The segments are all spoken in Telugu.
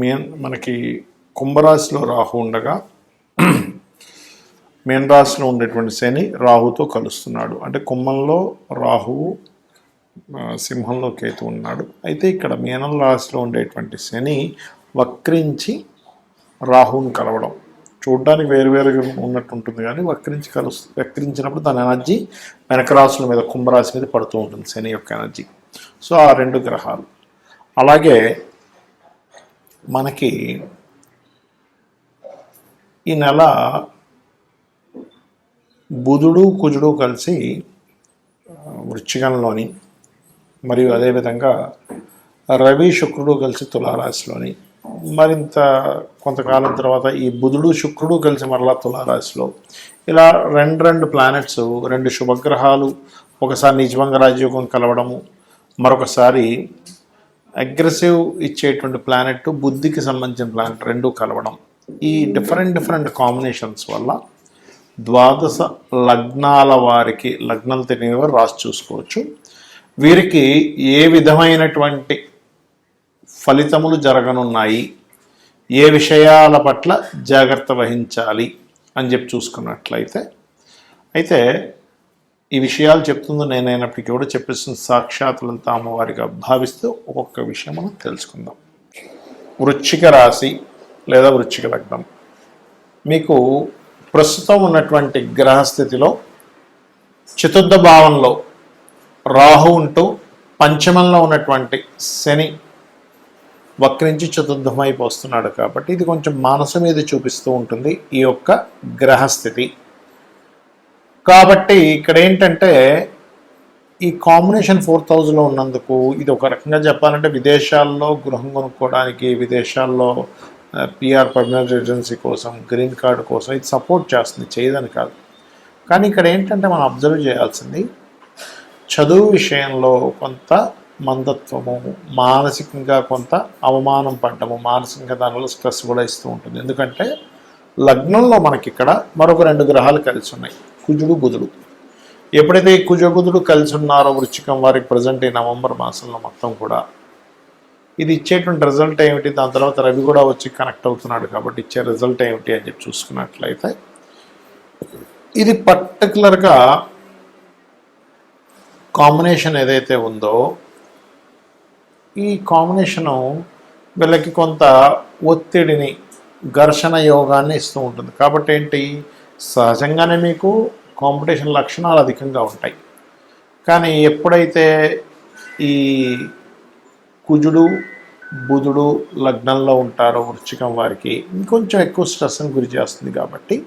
మీన్ మనకి కుంభరాశిలో రాహు ఉండగా మీన రాశిలో ఉండేటువంటి శని రాహుతో కలుస్తున్నాడు. అంటే కుంభంలో రాహువు సింహంలో కేతు ఉన్నాడు. అయితే ఇక్కడ మీనం రాశిలో ఉండేటువంటి శని వక్రించి రాహువుని కలవడం. చూడడానికి వేరువేరుగా ఉన్నట్టు ఉంటుంది కానీ వక్రించి కలు వక్రించినప్పుడు దాని ఎనర్జీ వెనక రాశుల మీద కుంభరాశి మీద పడుతూ ఉంటుంది శని యొక్క ఎనర్జీ. సో ఆ రెండు గ్రహాలు. అలాగే మనకి ఈ నెల బుధుడు కుజుడు కలిసి వృశ్చికంలోని మరియు అదేవిధంగా రవి శుక్రుడు కలిసి తులారాశిలోని మరింత కొంతకాలం తర్వాత ఈ బుధుడు శుక్రుడు కలిసి మరలా తులారాశిలో ఇలా రెండు రెండు ప్లానెట్స్ రెండు శుభగ్రహాలు ఒకసారి నిజభంగ రాజయోగం కలవడము మరొకసారి అగ్రెసివ్ ఇచ్చేటువంటి ప్లానెట్ బుద్ధికి సంబంధించిన ప్లానెట్ రెండు కలవడం. ఈ డిఫరెంట్ డిఫరెంట్ కాంబినేషన్స్ వల్ల ద్వాదశ లగ్నాల వారికి లగ్నాలు తెలియని వారు రాసి చూసుకోవచ్చు. వీరికి ఏ విధమైనటువంటి ఫలితములు జరగనున్నాయి? ఏ విషయాల పట్ల జాగ్రత్త వహించాలి? అని చెప్పి చూసుకున్నట్లయితే అయితే ఈ విషయాలు చెప్తుంది నేనైనప్పటికీ కూడా చెప్పేసిన తాము అమ్మవారిగా భావిస్తూ ఒక్కొక్క విషయం మనం తెలుసుకుందాం. వృచ్చిక రాశి లేదా వృచ్చిక లగ్నం. మీకు ప్రస్తుతం ఉన్నటువంటి గ్రహస్థితిలో చతుర్థ భావంలో రాహు ఉంటూ పంచమంలో ఉన్నటువంటి శని వక్రించి చతుర్థమైపు వస్తున్నాడు కాబట్టి ఇది కొంచెం మనసు మీద చూపిస్తూ ఉంటుంది ఈ యొక్క గ్రహస్థితి. కాబట్టి ఇక్కడ ఏంటంటే ఈ కాంబినేషన్ ఫోర్ థౌజండ్లో ఉన్నందుకు ఇది ఒక రకంగా చెప్పాలంటే విదేశాల్లో గృహం కొనుక్కోవడానికి విదేశాల్లో పిఆర్ పర్మనెంట్ రెసిడెన్సీ కోసం గ్రీన్ కార్డు కోసం ఇది సపోర్ట్ చేస్తుంది చేయదని కాదు. కానీ ఇక్కడ ఏంటంటే మనం అబ్జర్వ్ చేయాల్సింది చదువు విషయంలో కొంత మందత్వము మానసికంగా కొంత అవమానం పడ్డము మానసికంగా దానివల్ల స్ట్రెస్ కూడా ఇస్తూ ఉంటుంది. ఎందుకంటే లగ్నంలో మనకి ఇక్కడ మరొక రెండు గ్రహాలు కలిసి ఉన్నాయి కుజుడు బుధుడు. ఎప్పుడైతే ఈ కుజ బుధుడు కలిసి ఉన్నారో వృచ్చికం వారికి ప్రజెంట్ ఈ నవంబర్ మాసంలో మొత్తం కూడా ఇది ఇచ్చేటువంటి రిజల్ట్ ఏమిటి? దాని తర్వాత రవి కూడా వచ్చి కనెక్ట్ అవుతున్నాడు కాబట్టి ఇచ్చే రిజల్ట్ ఏమిటి అని చెప్పి చూసుకున్నట్లయితే ఇది పర్టికులర్గా కాంబినేషన్ ఏదైతే ఉందో ఈ కాంబినేషను వీళ్ళకి కొంత ఒత్తిడిని ఘర్షణ యోగాన్ని ఇస్తూ ఉంటుంది. కాబట్టి ఏంటి? సహజంగానే మీకు కాంపిటీషన్ లక్షణాలు అధికంగా ఉంటాయి. కానీ ఎప్పుడైతే ఈ కుజుడు బుధుడు లగ్నంలో ఉంటారో వృచ్చికం వారికి ఇంకొంచెం ఎక్కువ స్ట్రెస్ని గురి చేస్తుంది కాబట్టి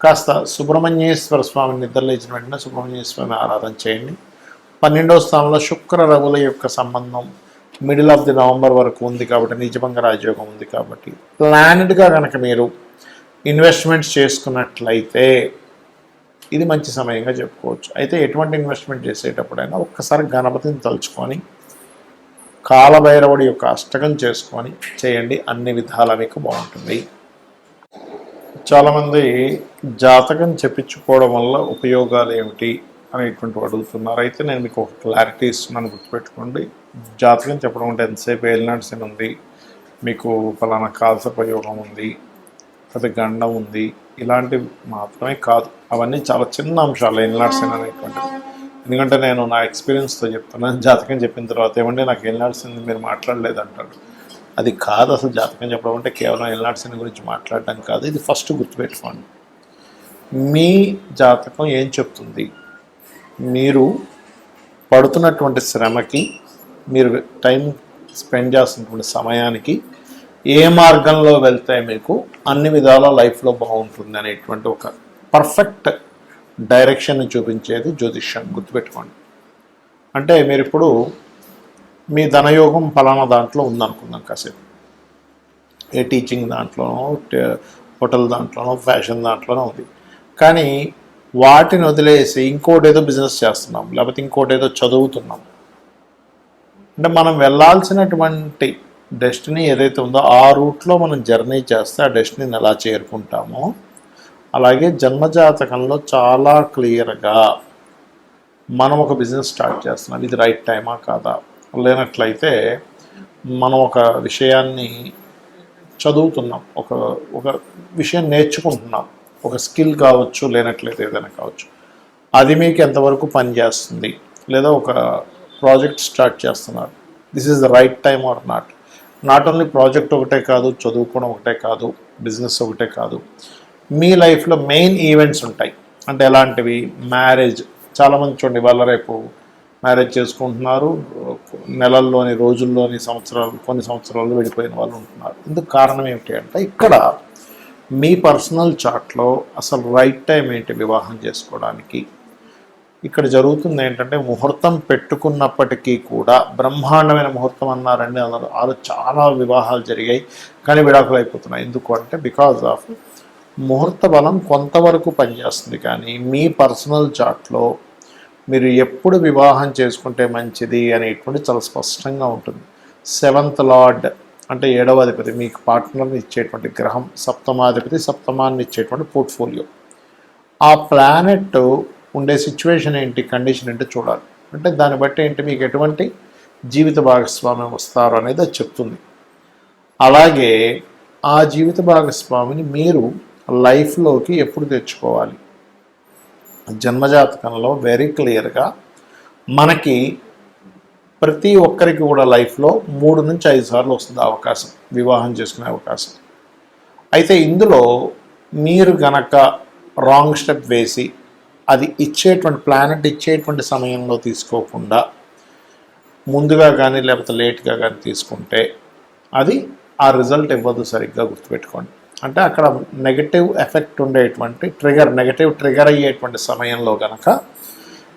కాస్త సుబ్రహ్మణ్యేశ్వర స్వామిని నిద్రలేచిన వెంటనే సుబ్రహ్మణ్యేశ్వరిని ఆరాధన చేయండి. పన్నెండవ స్థానంలో శుక్ర రవుల యొక్క సంబంధం మిడిల్ ఆఫ్ ది నవంబర్ వరకు ఉంది కాబట్టి నిజభంగ రాజయోగం ఉంది కాబట్టి. ప్లానెడ్గా కనుక మీరు ఇన్వెస్ట్మెంట్స్ చేసుకున్నట్లయితే ఇది మంచి సమయంగా చెప్పుకోవచ్చు. అయితే ఎటువంటి ఇన్వెస్ట్మెంట్ చేసేటప్పుడైనా ఒక్కసారి గణపతిని తలుచుకొని కాలభైరవుడి యొక్క అష్టకం చేసుకొని చేయండి. అన్ని విధాల మీకు బాగుంటుంది. చాలామంది జాతకం చెప్పించుకోవడం వల్ల ఉపయోగాలు ఏమిటి అనేటువంటి అడుగుతున్నారు. అయితే నేను మీకు ఒక క్లారిటీ ఇస్తున్నాను గుర్తుపెట్టుకోండి. జాతకం చెప్పడం అంటే ఎంతసేపు ఏలినాడు శని ఉంది మీకు ఫలానా కాల్సపయోగం ఉంది? పెద్ద గండం ఉంది? ఇలాంటివి మాత్రమే కాదు. అవన్నీ చాలా చిన్న అంశాలు ఏలినాడు శని అనేటువంటివి. ఎందుకంటే నేను నా ఎక్స్పీరియన్స్తో చెప్తున్నాను జాతకం చెప్పిన తర్వాత ఏమంటే నాకు ఏలినాడ్సింది మీరు మాట్లాడలేదు అంటాడు అది కాదు అసలు జాతకం చెప్పడం అంటే కేవలం ఏలినాడ్సిన గురించి మాట్లాడటం కాదు. ఇది ఫస్ట్ గుర్తుపెట్టుకోండి. మీ జాతకం ఏం చెప్తుంది? మీరు పడుతున్నటువంటి శ్రమకి మీరు టైం స్పెండ్ చేస్తున్నటువంటి సమయానికి ఏ మార్గంలో వెళ్తే మీకు అన్ని విధాల లైఫ్లో బాగుంటుంది అనేటువంటి ఒక పర్ఫెక్ట్ డైరెక్షన్ని చూపించేది జ్యోతిష్యం. గుర్తుపెట్టుకోండి. అంటే మీరు ఇప్పుడు మీ ధనయోగం ఫలానా దాంట్లో ఉందనుకుందాం కాసేపు. ఏ టీచింగ్ దాంట్లోనో హోటల్ దాంట్లోనో ఫ్యాషన్ దాంట్లోనో ఉంది. కానీ వాటిని వదిలేసి ఇంకోటి ఏదో బిజినెస్ చేస్తున్నాం లేకపోతే ఇంకోటి ఏదో చదువుతున్నాం. అంటే మనం వెళ్ళాల్సినటువంటి డెస్టినీ ఏదైతే ఉందో ఆ రూట్లో మనం జర్నీ చేస్తే ఆ డెస్టినీని ఎలా చేరుకుంటామో అలాగే జన్మజాతకంలో చాలా క్లియర్గా మనం ఒక బిజినెస్ స్టార్ట్ చేస్తున్నాం. ఇది రైట్ టైమా కాదా? లేనట్లయితే మనం ఒక విషయాన్ని చదువుతున్నాం ఒక ఒక విషయం నేర్చుకుంటున్నాం. ఒక స్కిల్ కావచ్చు లేనట్లయితే ఏదైనా కావచ్చు. అది మీకు ఎంతవరకు పనిచేస్తుంది లేదా ఒక ప్రాజెక్ట్ స్టార్ట్ చేస్తున్నారు. This is the right time or not not only project ఒకటే కాదు చదువుకోవడం ఒకటే కాదు బిజినెస్ ఒకటే కాదు. మీ లైఫ్లో మెయిన్ ఈవెంట్స్ ఉంటాయి. అంటే ఎలాంటివి? మ్యారేజ్. చాలామంది చూడండి వాళ్ళ రేపు మ్యారేజ్ చేసుకుంటున్నారు. నెలల్లోని రోజుల్లోని సంవత్సరాలు కొన్ని సంవత్సరాలు విడిపోయిన వాళ్ళు ఉంటున్నారు. ఇందుకు కారణం ఏమిటి అంటే ఇక్కడ మీ పర్సనల్ చార్ట్లో అసలు రైట్ టైం ఏంటి వివాహం చేసుకోవడానికి? ఇక్కడ జరుగుతుంది ఏంటంటే ముహూర్తం పెట్టుకున్నప్పటికీ కూడా బ్రహ్మాండమైన ముహూర్తం అన్నారండి. అన్నారు ఆ చాలా వివాహాలు జరిగాయి కానీ విడాకులు అయిపోతున్నాయి. ఎందుకు అంటే బికాజ్ ఆఫ్ ముహూర్త బలం కొంతవరకు పనిచేస్తుంది. కానీ మీ పర్సనల్ చార్ట్లో మీరు ఎప్పుడు వివాహం చేసుకుంటే మంచిది అనేటువంటి చాలా స్పష్టంగా ఉంటుంది. సెవెంత్ లార్డ్ అంటే ఏడవ అధిపతి మీకు పార్ట్నర్ని ఇచ్చేటువంటి గ్రహం సప్తమాధిపతి సప్తమాన్ని ఇచ్చేటువంటి పోర్ట్ఫోలియో ఆ ప్లానెట్ ఉండే సిచ్యువేషన్ ఏంటి కండిషన్ ఏంటి చూడాలి. అంటే దాన్ని బట్టి ఏంటి మీకు ఎటువంటి జీవిత భాగస్వామ్యం వస్తారు అనేది అది చెప్తుంది. అలాగే ఆ జీవిత భాగస్వామిని మీరు లైఫ్లోకి ఎప్పుడు తెచ్చుకోవాలి? జన్మజాతకంలో వెరీ క్లియర్గా మనకి ప్రతి ఒక్కరికి కూడా లైఫ్లో మూడు నుంచి ఐదు సార్లు వస్తుంది అవకాశం వివాహం చేసుకునే అవకాశం. అయితే ఇందులో మీరు గనక రాంగ్ స్టెప్ వేసి అది ఇచ్చేటువంటి ప్లానెట్ ఇచ్చేటువంటి సమయంలో తీసుకోకుండా ముందుగా కానీ లేకపోతే లేట్గా కానీ తీసుకుంటే అది ఆ రిజల్ట్ ఇవ్వదు సరిగ్గా గుర్తుపెట్టుకోండి. అంటే అక్కడ నెగటివ్ ఎఫెక్ట్ ఉండేటువంటి ట్రిగర్ నెగటివ్ ట్రిగర్ అయ్యేటువంటి సమయంలో కనుక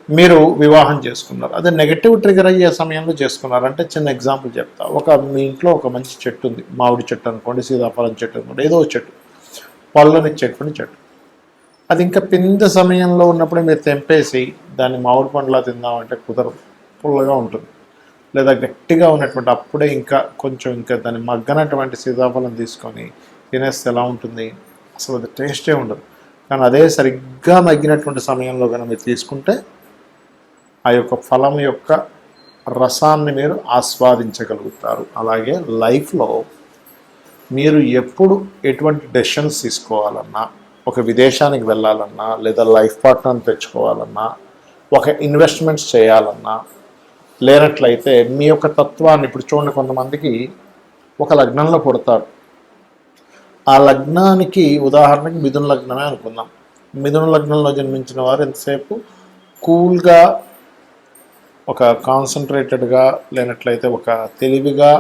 మీరు వివాహం చేసుకున్నారు. అదే నెగటివ్ ట్రిగర్ అయ్యే సమయంలో చేసుకున్నారు. అంటే చిన్న ఎగ్జాంపుల్ చెప్తా. ఒక మీ ఇంట్లో ఒక మంచి చెట్టు ఉంది. మామిడి చెట్టు అనుకోండి సీతాఫలం చెట్టు అనుకోండి ఏదో ఒక చెట్టు. చెట్టుని చెట్టు. అది ఇంకా పింద సమయంలో ఉన్నప్పుడే మీరు తెంపేసి దాన్ని మామిడి పండులా తిందామంటే కుదరదు. పుల్లగా ఉంటుంది. లేదా గట్టిగా ఉన్నటువంటి అప్పుడే ఇంకా కొంచెం ఇంకా దాన్ని మగ్గనటువంటి సీతాఫలం తీసుకొని తినేస్తే ఎలా ఉంటుంది? అసలు అది టేస్టే ఉండదు. కానీ అదే సరిగ్గా మగ్గినటువంటి సమయంలో కనుక మీరు తీసుకుంటే ఆ యొక్క ఫలం యొక్క రసాన్ని మీరు ఆస్వాదించగలుగుతారు. అలాగే లైఫ్లో మీరు ఎప్పుడు ఎటువంటి డెసిషన్స్ తీసుకోవాలన్నా ఒక విదేశానికి వెళ్ళాలన్నా లేదా లైఫ్ పార్ట్నర్ని తెచ్చుకోవాలన్నా ఒక ఇన్వెస్ట్మెంట్స్ చేయాలన్నా లేనట్లయితే మీ యొక్క తత్వాన్ని ఇప్పుడు చూడండి కొంతమందికి ఒక లగ్నంలో పుడతారు. ఆ లగ్నానికి ఉదాహరణకి మిథున లగ్నమే అనుకుందాం. మిథున లగ్నంలో జన్మించిన వారు ఎంతసేపు కూల్గా ఒక కాన్సన్ట్రేటెడ్గా లేనట్లయితే ఒక తెలివిగా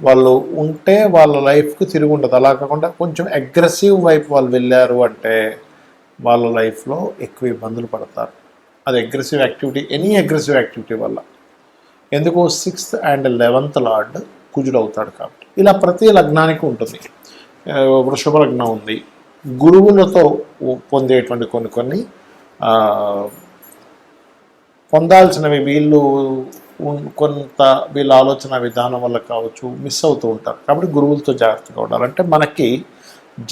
వాళ్ళు ఉంటే వాళ్ళ లైఫ్కి తిరిగి ఉండదు. అలా కాకుండా కొంచెం అగ్రెసివ్ వైపు వాళ్ళు వెళ్ళారు అంటే వాళ్ళ లైఫ్లో ఎక్కువ ఇబ్బందులు పడతారు. అది aggressive activity any aggressive activity వల్ల. ఎందుకు సిక్స్త్ అండ్ లెవెంత్ లార్డ్ కుజుడు అవుతాడు కాబట్టి. ఇలా ప్రతి లగ్నానికి ఉంటుంది. వృషభ లగ్నం ఉంది. గురువులతో పొందేటువంటి కొన్ని కొన్ని పొందాల్సినవి వీళ్ళు కొంత వీళ్ళ ఆలోచన విధానం వల్ల కావచ్చు మిస్ అవుతూ ఉంటారు. కాబట్టి గురువులతో జాగ్రత్తగా ఉండాలంటే మనకి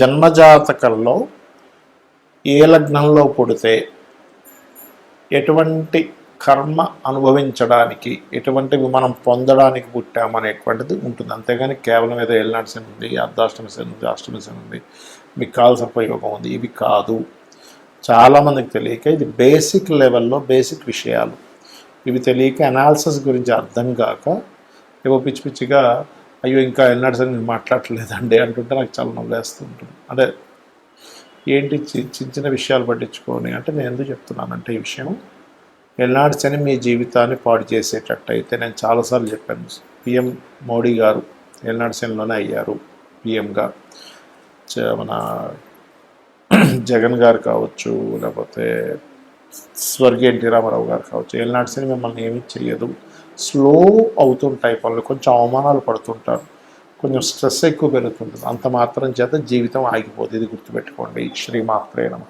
జన్మజాతకంలో ఏ లగ్నంలో పుడితే ఎటువంటి కర్మ అనుభవించడానికి ఎటువంటివి మనం పొందడానికి పుట్టామనేటువంటిది ఉంటుంది. అంతేగాని కేవలం ఏదో ఏళ్ళనాటి శని ఉంది అర్ధాష్టమి శని ఉంది అష్టమి శని ఉంది మీకు కావాల్సిన ఉపయోగం ఉంది. ఇవి కాదు. చాలామందికి తెలియక ఇది బేసిక్ లెవెల్లో బేసిక్ విషయాలు. ఇవి తెలియక అనాలిసిస్ గురించి అర్థం కాక ఏవో పిచ్చి పిచ్చిగా అయ్యో ఇంకా ఎన్నడు సరే నేను మాట్లాడలేదండి అంటుంటే నాకు చాలా నవ్వేస్తూ అదే అంటే ఏంటి చి- చిన్న చిన్న విషయాలు పట్టించుకొని అంటే నేను ఎందుకు చెప్తున్నానంటే ఈ విషయం ఎల్నాడు శని మీ జీవితాన్ని పాడు చేసేటట్టు అయితే నేను చాలాసార్లు చెప్పాను. పిఎం మోడీ గారు ఎల్నాడు శనిలోనే అయ్యారు? పిఎంగా మన జగన్ గారు కావచ్చు లేకపోతే స్వర్గీయ ఎన్టీ రామారావు గారు కావచ్చు ఏళ్ళనాటి శని మిమ్మల్ని ఏమీ చేయదు స్లో అవుతుంటాయి పనులు కొంచెం అవమానాలు పడుతుంటారు. కొంచెం స్ట్రెస్ ఎక్కువ పెరుగుతుంటుంది. అంత మాత్రం చేత జీవితం ఆగిపోతుంది ఇది గుర్తుపెట్టుకోండి. శ్రీమాత్రే నమ.